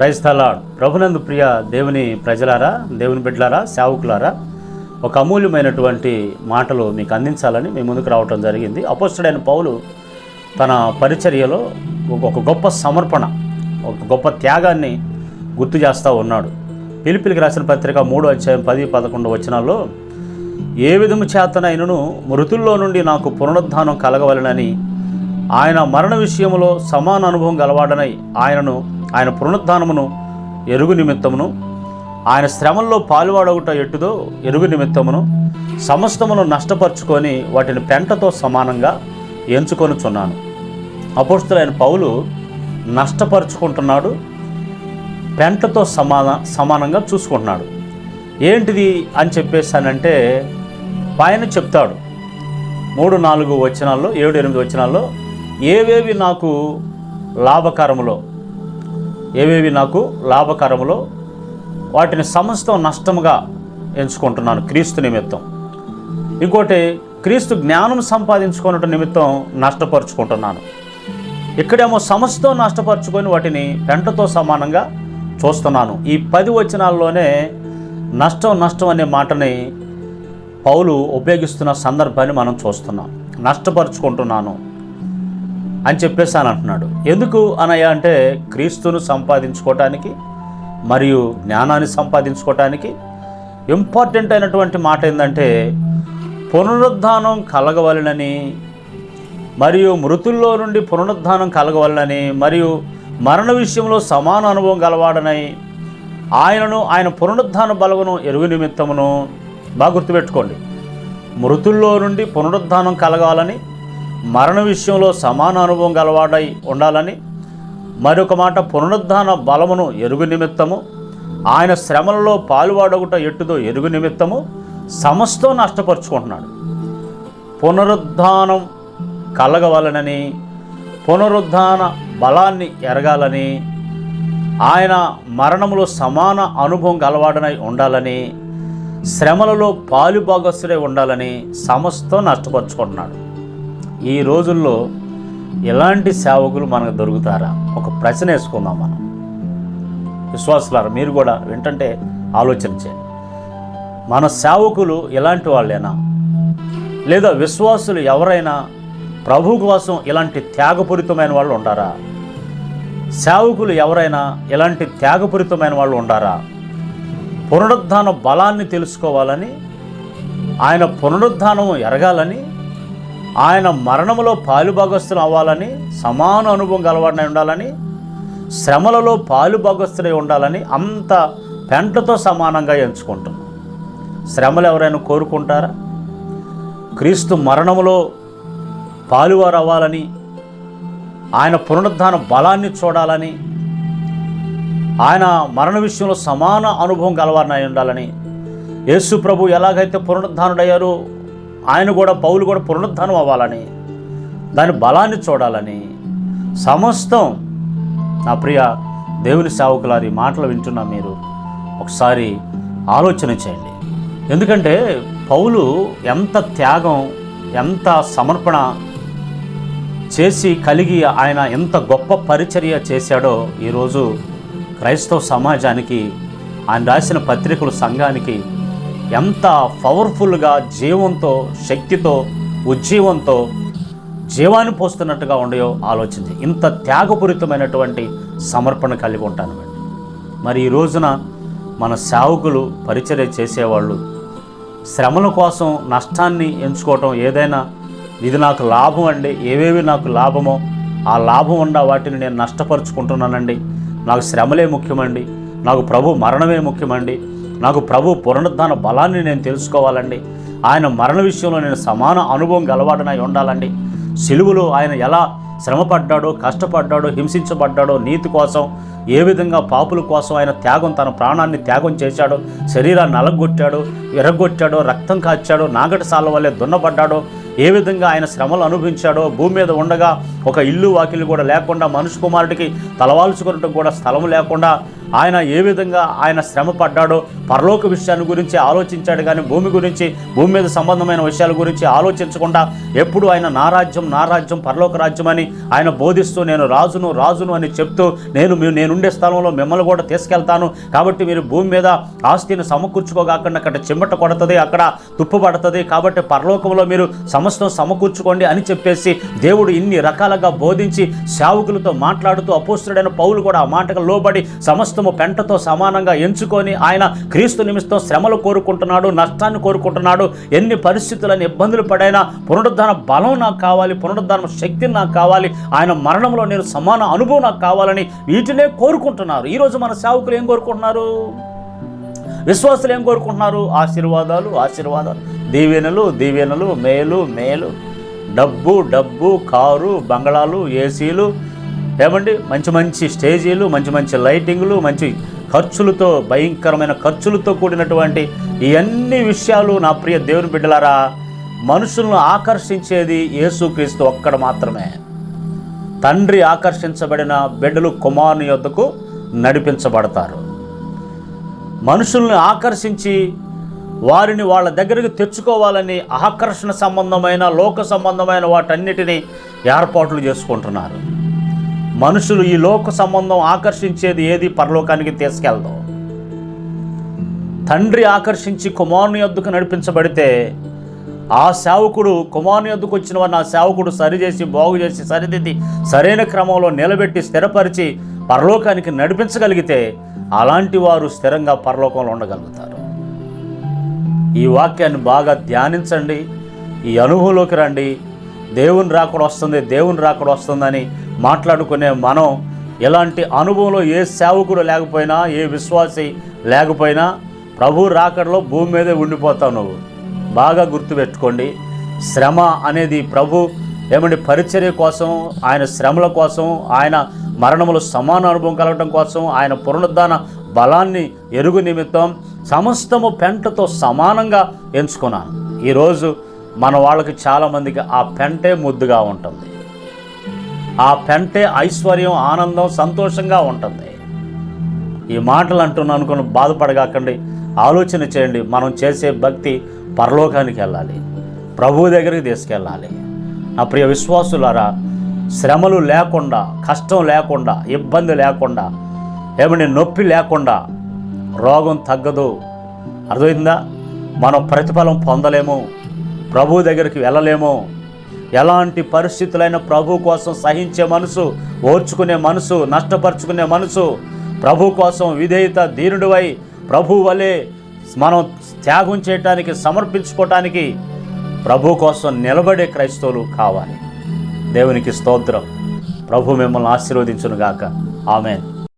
క్రైస్తలాడ్ ప్రభునందు ప్రియ దేవుని ప్రజలారా దేవుని బిడ్డలారా సేవకులారా ఒక అమూల్యమైనటువంటి మాటలు మీకు అందించాలని మీ ముందుకు రావటం జరిగింది. అపోస్తుడైన పౌలు తన పరిచర్యలో ఒక- గొప్ప సమర్పణ ఒక గొప్ప త్యాగాన్ని గుర్తు చేస్తూ ఉన్నాడు. పిలిపిలికి రాసిన పత్రిక మూడు అధ్యాయం పది పదకొండు వచనాల్లో ఏ విధము చేతనైనను మృతుల్లో నుండి నాకు పునరుద్ధానం కలగవలనని ఆయన మరణ విషయంలో సమాన అనుభవం గలవాడనై ఆయనను ఆయన పునరుద్ధానమును ఎరుగు నిమిత్తమును ఆయన శ్రమంలో పాలువాడవుట ఎట్టుదో ఎరుగు నిమిత్తమును సమస్తమును నష్టపరుచుకొని వాటిని పెంటతో సమానంగా ఎంచుకొనుచున్నాను. అపోస్తులైన పౌలు నష్టపరుచుకుంటున్నాడు పెంటతో సమాన సమానంగా చూసుకుంటున్నాడు. ఏంటిది అని చెప్పేసానంటే పైన చెప్తాడు. మూడు నాలుగు వచనాల్లో ఏడు ఎనిమిది వచనాల్లో ఏవేవి నాకు లాభకరములో ఏవేవి నాకు లాభకరములో వాటిని సమస్తం నష్టముగా ఎంచుకుంటున్నాను క్రీస్తు నిమిత్తం. ఇంకోటి క్రీస్తు జ్ఞానం సంపాదించుకున్నట్టు నిమిత్తం నష్టపరుచుకుంటున్నాను. ఇక్కడేమో సమస్తం నష్టపరుచుకొని వాటిని పెంటతో సమానంగా చూస్తున్నాను. ఈ పది వచనాల్లోనే నష్టం నష్టం అనే మాటని పౌలు ఉపయోగిస్తున్న సందర్భాన్ని మనం చూస్తున్నాం. నష్టపరుచుకుంటున్నాను. అని చెప్పేసి అని అంటున్నాడు. ఎందుకు అనయ్య అంటే క్రీస్తును సంపాదించుకోవటానికి మరియు జ్ఞానాన్ని సంపాదించుకోవటానికి ఇంపార్టెంట్ అయినటువంటి మాట ఏంటంటే పునరుద్ధానం కలగవలనని మరియు మృతుల్లో నుండి పునరుద్ధానం కలగవలనని మరియు మరణ విషయంలో సమాన అనుభవం గలవాడనై ఆయనను ఆయన పునరుద్ధాన బలవను ఎరుగు నిమిత్తమును బాగా గుర్తుపెట్టుకోండి. మృతుల్లో నుండి పునరుద్ధానం కలగాలని మరణ విషయంలో సమాన అనుభవం గలవాడై ఉండాలని మరొక మాట పునరుద్ధాన బలమును ఎరుగు నిమిత్తము. ఆయన శ్రమలలో పాలువాడగుట ఎట్టుదో ఎరుగు నిమిత్తము. సమస్తం నష్టపరుచుకుంటున్నాడు. పునరుద్ధానం కలగవలనని పునరుద్ధాన బలాన్ని ఎరగాలని ఆయన మరణములో సమాన అనుభవం గలవాడనై ఉండాలని శ్రమలలో పాలు భాగస్థుడై ఉండాలని సమస్తం నష్టపరుచుకుంటున్నాడు. ఈ రోజుల్లో ఎలాంటి సేవకులు మనకు దొరుకుతారా? ఒక ప్రశ్న వేసుకుందాం మనం. విశ్వాసులారా మీరు కూడా వింటంటే ఆలోచన చేయండి. మన సేవకులు ఎలాంటి వాళ్ళేనా? లేదా విశ్వాసులు ఎవరైనా ప్రభు కోసం ఇలాంటి త్యాగపూరితమైన వాళ్ళు ఉండారా? సేవకులు ఎవరైనా ఇలాంటి త్యాగపూరితమైన వాళ్ళు ఉండారా? పునరుద్ధాన బలాన్ని తెలుసుకోవాలని ఆయన పునరుద్ధానం ఎరగాలని ఆయన మరణములో పాలుభాగస్తులు అవ్వాలని సమాన అనుభవం గలవాడినై ఉండాలని శ్రమలలో పాలుభాగస్తులై ఉండాలని అంత పెంటతో సమానంగా ఎంచుకుంటున్నాం శ్రమలు ఎవరైనా కోరుకుంటారా? క్రీస్తు మరణములో పాలువారు అవ్వాలని ఆయన పునరుద్ధాన బలాన్ని చూడాలని ఆయన మరణ విషయంలో సమాన అనుభవం గలవారినై ఉండాలని యేసు ప్రభు ఎలాగైతే పునరుద్ధానుడయ్యారో ఆయన కూడా పౌలు కూడా పునరుద్ధానం అవ్వాలని దాని బలాన్ని చూడాలని సమస్తం నా ప్రియ దేవుని సేవకులారి మాటలు వింటున్నా మీరు ఒకసారి ఆలోచన చేయండి. ఎందుకంటే పౌలు ఎంత త్యాగం ఎంత సమర్పణ చేసి కలిగి ఆయన ఎంత గొప్ప పరిచర్య చేశాడో ఈరోజు క్రైస్తవ సమాజానికి ఆయన రాసిన పత్రికలు సంఘానికి ఎంత పవర్ఫుల్గా జీవంతో శక్తితో ఉజ్జీవంతో జీవాన్ని పోస్తున్నట్టుగా ఉండయో ఆలోచించి ఇంత త్యాగపూరితమైనటువంటి సమర్పణ కలిగి ఉంటాను మరి ఈ రోజున మన సేవకులు పరిచర్య చేసేవాళ్ళు శ్రమల కోసం నష్టాన్ని ఎంచుకోవటం ఏదైనా ఇది నాకు లాభం అండి ఏవేవి నాకు లాభమో ఆ లాభం ఉన్న వాటిని నేను నష్టపరుచుకుంటున్నానండి. నాకు శ్రమలే ముఖ్యమండి నాకు ప్రభు మరణమే ముఖ్యమండి నాకు ప్రభు పునరుద్ధాన బలాన్ని నేను తెలుసుకోవాలండి. ఆయన మరణ విషయంలో నేను సమాన అనుభవం గలవాడనై ఉండాలండి. సిలువులో ఆయన ఎలా శ్రమపడ్డాడో కష్టపడ్డాడో హింసించబడ్డాడో నీతి కోసం ఏ విధంగా పాపుల కోసం ఆయన త్యాగం తన ప్రాణాన్ని త్యాగం చేశాడో శరీరాన్ని నలగొట్టాడో ఎరగొట్టాడో రక్తం కాచాడో నాగటి సాల వల్లే దున్నబడ్డాడో ఏ విధంగా ఆయన శ్రమలు అనుభవించాడో భూమి మీద ఉండగా ఒక ఇల్లు వాకిలు కూడా లేకుండా మనుషు కుమారుడికి తలవాల్చుకున్నట్టు కూడా స్థలం లేకుండా ఆయన ఏ విధంగా ఆయన శ్రమ పడ్డాడో పరలోక విషయాన్ని గురించి ఆలోచించాడు కానీ భూమి గురించి భూమి మీద సంబంధమైన విషయాల గురించి ఆలోచించకుండా ఎప్పుడు ఆయన నా రాజ్యం నా రాజ్యం పరలోక రాజ్యం అని ఆయన బోధిస్తూ నేను రాజును రాజును అని చెప్తూ నేను మీ- నేనుండే స్థలంలో మిమ్మల్ని కూడా తీసుకెళ్తాను. కాబట్టి మీరు భూమి మీద ఆస్తిని సమకూర్చుకోగాకుండా అక్కడ చిమ్మట కొడుతుంది అక్కడ తుప్పు పడుతుంది కాబట్టి పరలోకంలో మీరు సమస్తం సమకూర్చుకోండి అని చెప్పేసి దేవుడు ఇన్ని రకాలుగా బోధించి సేవకులతో మాట్లాడుతూ అపోస్తుడైన పౌలు కూడా ఆ మాటకు లోబడి సమస్తము పెంటతో సమానంగా ఎంచుకొని ఆయన క్రీస్తు నిమిత్తం శ్రమలు కోరుకుంటున్నాడు నష్టాన్ని కోరుకుంటున్నాడు ఎన్ని పరిస్థితులను ఇబ్బందులు పడైనా పునరుద్ధాన బలం నాకు కావాలి పునరుద్ధాన శక్తి నాకు కావాలి ఆయన మరణంలో నేను సమాన అనుభవం నాకు కావాలని వీటినే కోరుకుంటున్నారు. ఈరోజు మన సేవకులు ఏం కోరుకుంటున్నారు? విశ్వాసులు ఏం కోరుకుంటున్నారు? ఆశీర్వాదాలు ఆశీర్వాదాలు. దీవెనలు దీవెనలు మేలు మేలు. డబ్బు డబ్బు కారు బంగళాలు ఏసీలు. ఏమండి? మంచి మంచి స్టేజీలు మంచి మంచి లైటింగ్లు మంచి ఖర్చులతో భయంకరమైన ఖర్చులతో కూడినటువంటి ఈ అన్ని విషయాలు నా ప్రియ దేవుని బిడ్డలారా మనుషులను ఆకర్షించేది యేసుక్రీస్తు ఒక్కడ మాత్రమే. తండ్రి ఆకర్షించబడిన బిడ్డలు కుమారుని యొద్దకు నడిపించబడతారు. మనుషుల్ని ఆకర్షించి వారిని వాళ్ళ దగ్గరికి తెచ్చుకోవాలని ఆకర్షణ సంబంధమైన లోక సంబంధమైన వాటన్నిటినీ ఏర్పాట్లు చేసుకుంటున్నారు. మనుషులు ఈ లోక సంబంధం ఆకర్షించేది ఏది పరలోకానికి తీసుకెళ్దాం. తండ్రి ఆకర్షించి కుమారుని యొద్దకు నడిపించబడితే ఆ సేవకుడు కుమారుని యొద్దకు వచ్చిన వారిని ఆ సేవకుడు సరిచేసి బాగు చేసి సరిదిద్ది సరైన క్రమంలో నిలబెట్టి స్థిరపరిచి పరలోకానికి నడిపించగలిగితే అలాంటి వారు స్థిరంగా పరలోకంలో ఉండగలుగుతారు. ఈ వాక్యాన్ని బాగా ధ్యానించండి. ఈ అనుభవంలోకి రండి. దేవుని రాకడ వస్తుంది దేవుని రాకడ వస్తుందని మాట్లాడుకునే మనం ఇలాంటి అనుభవంలో ఏ సేవకుడు లేకపోయినా ఏ విశ్వాసి లేకపోయినా ప్రభు రాకడలో భూమి మీదే ఉండిపోతావు నువ్వు. బాగా గుర్తుపెట్టుకోండి. శ్రమ అనేది ప్రభు ఏమంటే పరిచర్య కోసం ఆయన శ్రమల కోసం ఆయన మరణములు సమాన అనుభవం కలగడం కోసం ఆయన పునరుద్ధాన బలాన్ని ఎరుగు నిమిత్తం సమస్తము పెంటతో సమానంగా ఎంచుకున్నాను. ఈరోజు మన వాళ్ళకి చాలామందికి ఆ పెంటే ముద్దుగా ఉంటుంది. ఆ పెంటే ఐశ్వర్యం ఆనందం సంతోషంగా ఉంటుంది. ఈ మాటలు అంటున్నాను అనుకుని బాధపడగాకండి ఆలోచన చేయండి మనం చేసే భక్తి పరలోకానికి వెళ్ళాలి ప్రభువు దగ్గరికి తీసుకెళ్ళాలి. నా ప్రియ విశ్వాసులారా శ్రమలు లేకుండా కష్టం లేకుండా ఇబ్బంది లేకుండా ఏమంటే నొప్పి లేకుండా రోగం తగ్గదు. అర్థమైందా? మనం ప్రతిఫలం పొందలేము. ప్రభు దగ్గరికి వెళ్ళలేము. ఎలాంటి పరిస్థితులైన ప్రభు కోసం సహించే మనసు ఓర్చుకునే మనసు నష్టపరుచుకునే మనసు ప్రభు కోసం విధేయత దీనుడివై ప్రభు వలె మనం త్యాగం చేయటానికి సమర్పించుకోవటానికి ప్రభు కోసం నిలబడే క్రైస్తవులు కావాలి. దేవునికి స్తోత్రం. ప్రభు మిమ్మల్ని ఆశీర్వదించునుగాక. ఆమెన్.